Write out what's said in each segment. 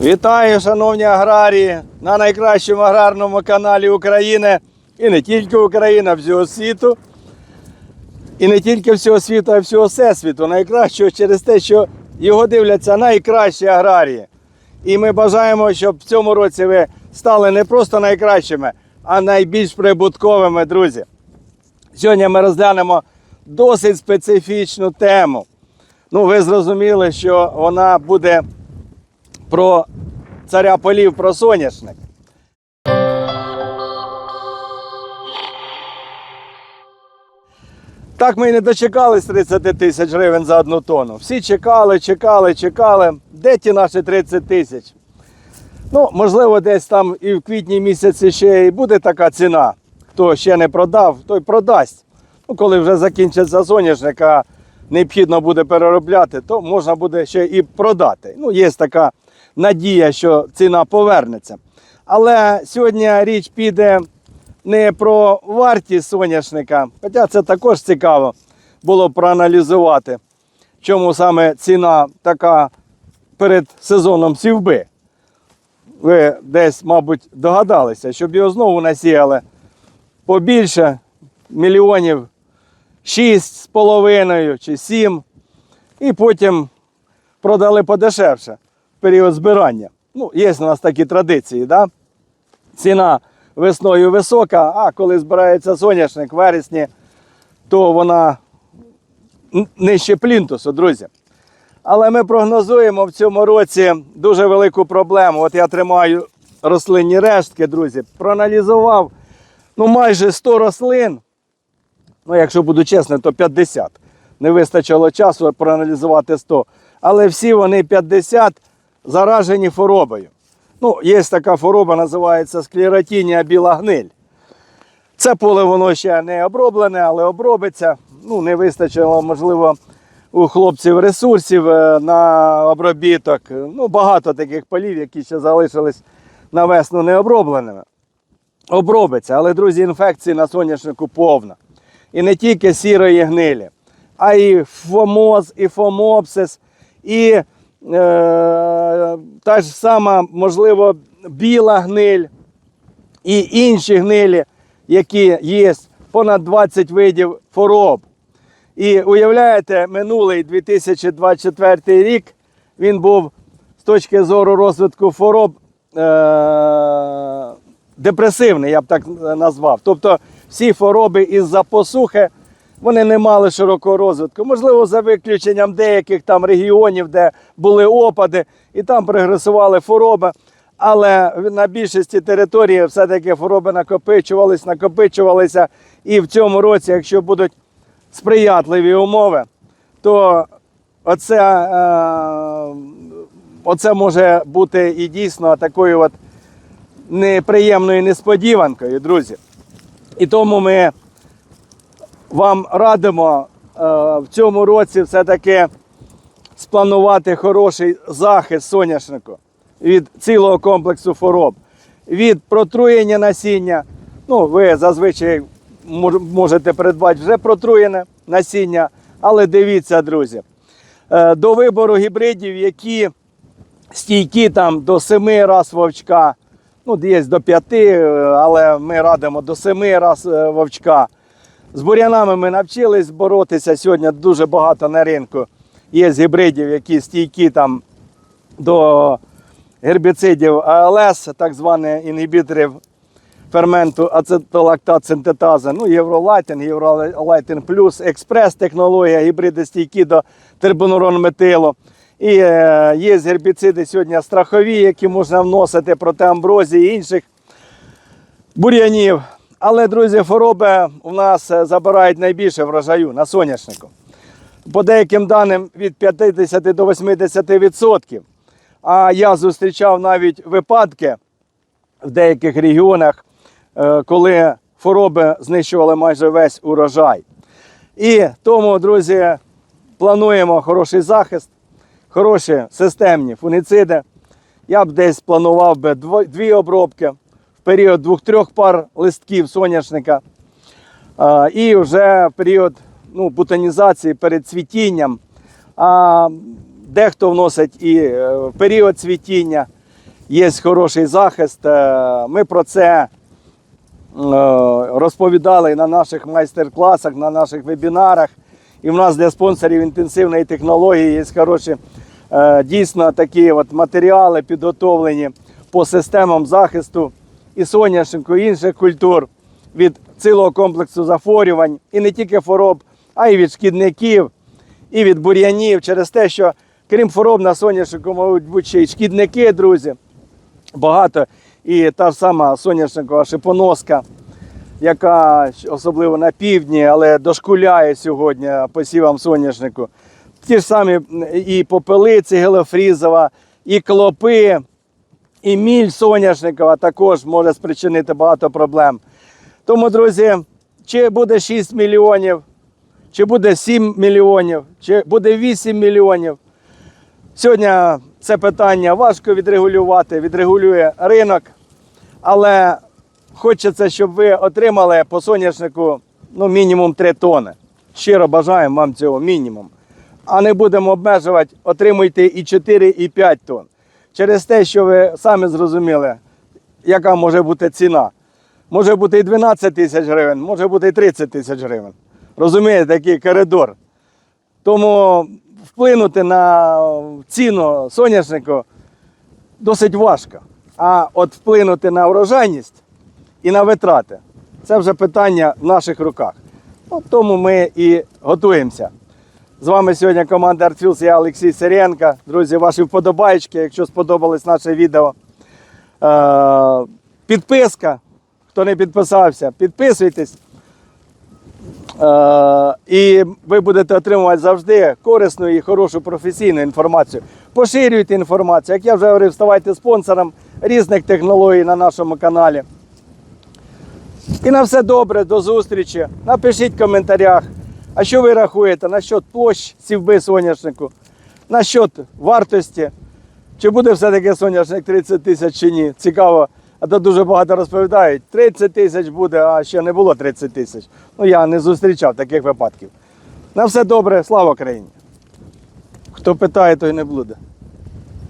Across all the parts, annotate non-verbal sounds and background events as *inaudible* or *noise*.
Вітаю, шановні аграрії, на найкращому аграрному каналі України і не тільки України, а всього світу. І не тільки всього світу, а всього всесвіту. Найкращого через те, що його дивляться найкращі аграрії. І ми бажаємо, щоб в цьому році ви стали не просто найкращими, а найбільш прибутковими, друзі. Сьогодні ми розглянемо досить специфічну тему. Ну, ви зрозуміли, що вона буде про царя полів, про соняшник. Так ми і не дочекались 30 тисяч гривень за одну тонну. Всі чекали, чекали, чекали. Де ті наші 30 тисяч? Ну, можливо, десь там і в квітні місяці ще і буде така ціна. Хто ще не продав, той продасть. Ну, коли вже закінчиться соняшник, а необхідно буде переробляти, то можна буде ще і продати. Ну, є така надія, що ціна повернеться. Але сьогодні річ піде не про вартість соняшника, хоча це також цікаво було проаналізувати, чому саме ціна така перед сезоном сівби. Ви десь, мабуть, догадалися, щоб його знову насіяли побільше мільйонів 6 з половиною чи 7, і потім продали подешевше період збирання. Ну, є у нас такі традиції, да? ціна весною висока, а коли збирається соняшник в вересні, то вона нижче плінтусу, друзі. Але ми прогнозуємо в цьому році дуже велику проблему. От я тримаю рослинні рештки, друзі. Проаналізував ну, майже 100 рослин. Ну, якщо буду чесним, то 50. Не вистачило часу проаналізувати 100. Але всі вони 50 заражені хворобою. Ну, є така хвороба, називається склеротінія біла гниль. Це поле воно ще не оброблене, але обробиться. Ну, не вистачило, можливо, у хлопців ресурсів е, на обробіток. Ну, багато таких полів, які ще залишились на весну необробленими. Обробиться, але, друзі, інфекції на соняшнику повна. І не тільки сірої гнилі, а і фомоз, і фомопсис, і та ж сама, можливо, біла гниль і інші гнилі, які є понад 20 видів хвороб. І уявляєте, минулий 2024 рік він був з точки зору розвитку хвороб е- депресивний, я б так назвав. Тобто всі хвороби із-за посухи вони не мали широкого розвитку. Можливо, за виключенням деяких там регіонів, де були опади, і там прогресували хвороби. Але на більшості території все-таки хвороби накопичувались, накопичувалися. І в цьому році, якщо будуть сприятливі умови, то оце, е, оце може бути і дійсно такою от неприємною несподіванкою, друзі. І тому ми вам радимо е, в цьому році все-таки спланувати хороший захист соняшнику від цілого комплексу хвороб, від протруєння насіння. Ну, ви зазвичай можете придбати вже протруєне насіння, але дивіться, друзі, е, до вибору гібридів, які стійкі там до 7 раз вовчка, ну, є до 5, але ми радимо до 7 раз е, вовчка. З бур'янами ми навчились боротися. Сьогодні дуже багато на ринку є гібридів, які стійкі там до гербіцидів АЛС, так званих інгібіторів ферменту ацетолактат синтетаза, ну, Євролайтинг, Євролайтинг плюс, експрес-технологія, гібриди стійкі до тербонурон-метилу. І е, є гербіциди сьогодні страхові, які можна вносити проти амброзії і інших бур'янів. Але, друзі, хвороби у нас е, забирають найбільше врожаю на соняшнику. По деяким даним від 50 до 80%. А я зустрічав навіть випадки в деяких регіонах, е, коли хвороби знищували майже весь урожай. І тому, друзі, плануємо хороший захист, хороші системні фуніциди. Я б десь планував би дві обробки період двох-трьох пар листків соняшника. І вже в період ну, бутонізації перед цвітінням. А дехто вносить і е, в період цвітіння. є хороший захист. Е, Ми про це е, розповідали на наших майстер-класах, на наших вебінарах. І в нас для спонсорів інтенсивної технології є хороші е, дійсно такі от матеріали підготовлені по системам захисту і соняшнику, і інших культур від цілого комплексу захворювань, і не тільки хвороб, а й від шкідників, і від бур'янів, через те, що крім хвороб на соняшнику, можуть бути ще й шкідники, друзі. Багато. І та ж сама соняшникова шипоноска, яка особливо на півдні, але дошкуляє сьогодні посівам соняшнику. Ті ж самі і попелиці гелофрізова, і клопи, і міль соняшникова також може спричинити багато проблем. Тому, друзі, чи буде 6 мільйонів, чи буде 7 мільйонів, чи буде 8 мільйонів. Сьогодні це питання важко відрегулювати, відрегулює ринок, але хочеться, щоб ви отримали по соняшнику ну, мінімум 3 тони. Щиро бажаємо вам цього мінімум. А не будемо обмежувати, отримуйте і 4, і 5 тонн. Через те, що ви самі зрозуміли, яка може бути ціна. Може бути і 12 тисяч гривень, може бути і 30 тисяч гривень. Розумієте, такий коридор. Тому вплинути на ціну соняшнику досить важко. А от вплинути на урожайність і на витрати це вже питання в наших руках. От тому ми і готуємося. З вами сьогодні команда Артфілс, я Олексій Сиренко. Друзі, ваші вподобайки, якщо сподобалось наше відео. Е, підписка. Хто не підписався, підписуйтесь. Е, і ви будете отримувати завжди корисну і хорошу професійну інформацію. Поширюйте інформацію. Як я вже говорив, ставайте спонсором різних технологій на нашому каналі. І на все добре, до зустрічі. Напишіть в коментарях, а що ви рахуєте насчет площ сівби соняшнику, насчет вартості. Чи буде все-таки соняшник 30 тисяч чи ні? Цікаво. А то дуже багато розповідають. 30 тисяч буде, а ще не було 30 тисяч. Ну я не зустрічав таких випадків. На все добре, слава Україні. Хто питає, той не буде.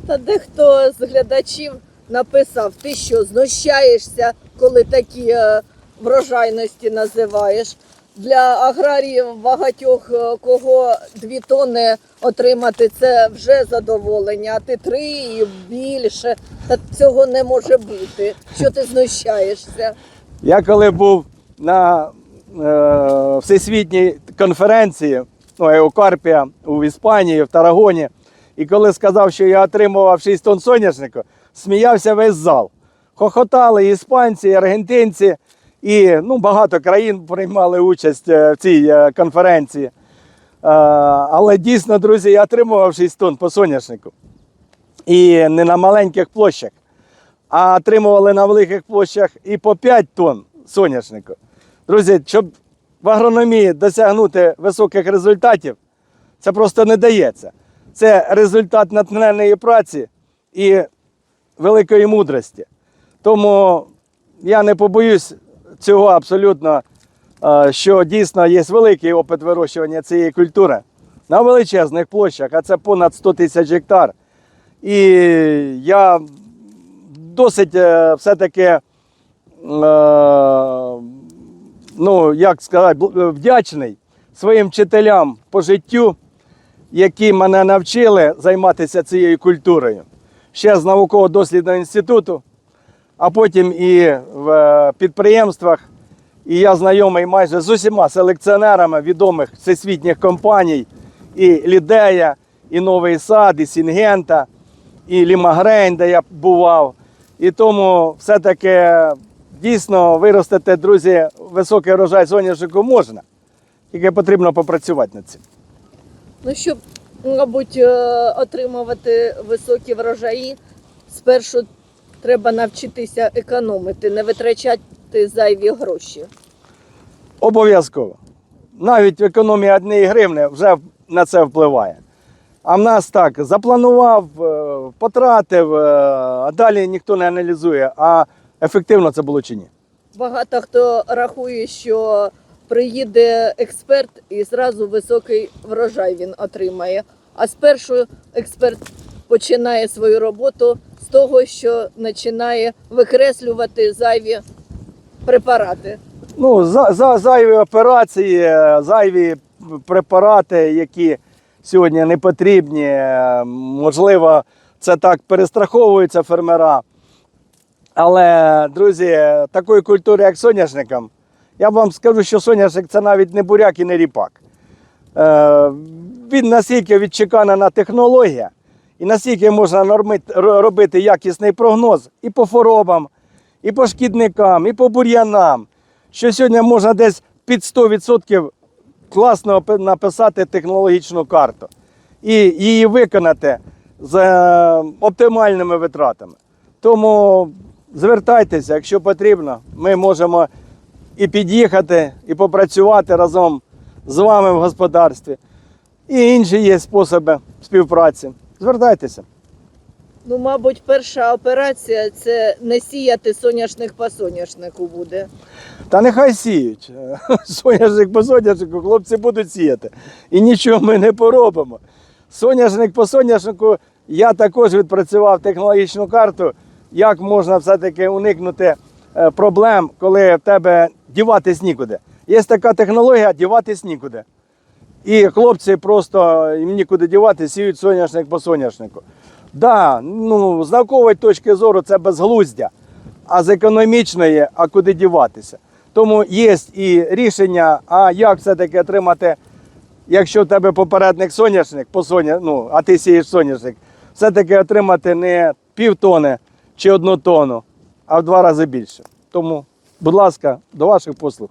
Та дехто з глядачів написав, ти що, знущаєшся, коли такі е, врожайності називаєш. Для аграріїв багатьох, е, кого дві тонни отримати, це вже задоволення, а ти три і більше. Та цього не може бути. Що ти знущаєшся? Я коли був на е, всесвітній конференції ну, Еукарпія у Іспанії, в Тарагоні, і коли сказав, що я отримував 6 тонн соняшнику, сміявся весь зал. Хохотали іспанці, аргентинці, і ну, багато країн приймали участь е, в цій е, конференції. Е, але дійсно, друзі, я отримував 6 тонн по соняшнику. І не на маленьких площах а отримували на великих площах і по 5 тонн соняшнику. Друзі, щоб в агрономії досягнути високих результатів, це просто не дається. Це результат натхненної праці і великої мудрості. Тому я не побоюсь цього абсолютно, е, що дійсно є великий опит вирощування цієї культури на величезних площах, а це понад 100 тисяч гектар. І я досить е, все-таки, е, ну, як сказати, вдячний своїм вчителям по життю, які мене навчили займатися цією культурою. Ще з науково-дослідного інституту, а потім і в е, підприємствах. І я знайомий майже з усіма селекціонерами відомих всесвітніх компаній, і Лідея, і Новий Сад, і Сінгента, і Лімагрейн, де я бував. І тому все-таки дійсно виростити, друзі, високий урожай соняшнику можна. Тільки потрібно попрацювати над цим. Ну, щоб, мабуть, е, отримувати високі врожаї, спершу треба навчитися економити, не витрачати зайві гроші. Обов'язково. Навіть економія однієї гривни вже на це впливає. А в нас так запланував, е, потратив, е, а далі ніхто не аналізує, а ефективно це було чи ні. Багато хто рахує, що приїде експерт і зразу високий врожай він отримає. А спершу експерт починає свою роботу того, що починає викреслювати зайві препарати. Ну, за, за, зайві операції, е, зайві препарати, які сьогодні не потрібні. е, Можливо, це так перестраховуються фермера. Але, друзі, такої культури, як соняшником, я вам скажу, що соняшник це навіть не буряк і не ріпак. Е, він настільки відчеканена технологія, і настільки можна робити якісний прогноз і по хворобам, і по шкідникам, і по бур'янам, що сьогодні можна десь під 100% класно написати технологічну карту і її виконати з е, оптимальними витратами. Тому звертайтеся, якщо потрібно, ми можемо і під'їхати, і попрацювати разом з вами в господарстві. І інші є способи співпраці. Звертайтеся. Ну, мабуть, перша операція це не сіяти соняшник по соняшнику буде. Та нехай сіють. *laughs* Соняшник по соняшнику хлопці будуть сіяти. І нічого ми не поробимо. Соняшник по соняшнику я також відпрацював технологічну карту, як можна все-таки уникнути е, проблем, коли в тебе діватись нікуди. Є така технологія діватись нікуди. І хлопці просто їм нікуди дівати, сіють соняшник по соняшнику. Да, ну, з наукової точки зору це безглуздя, а з економічної, а куди діватися. Тому є і рішення, а як все-таки отримати, якщо в тебе попередник соняшник, по соня, ну, а ти сієш соняшник, все-таки отримати не півтони чи одну тонну, а в два рази більше. Тому, будь ласка, до ваших послуг.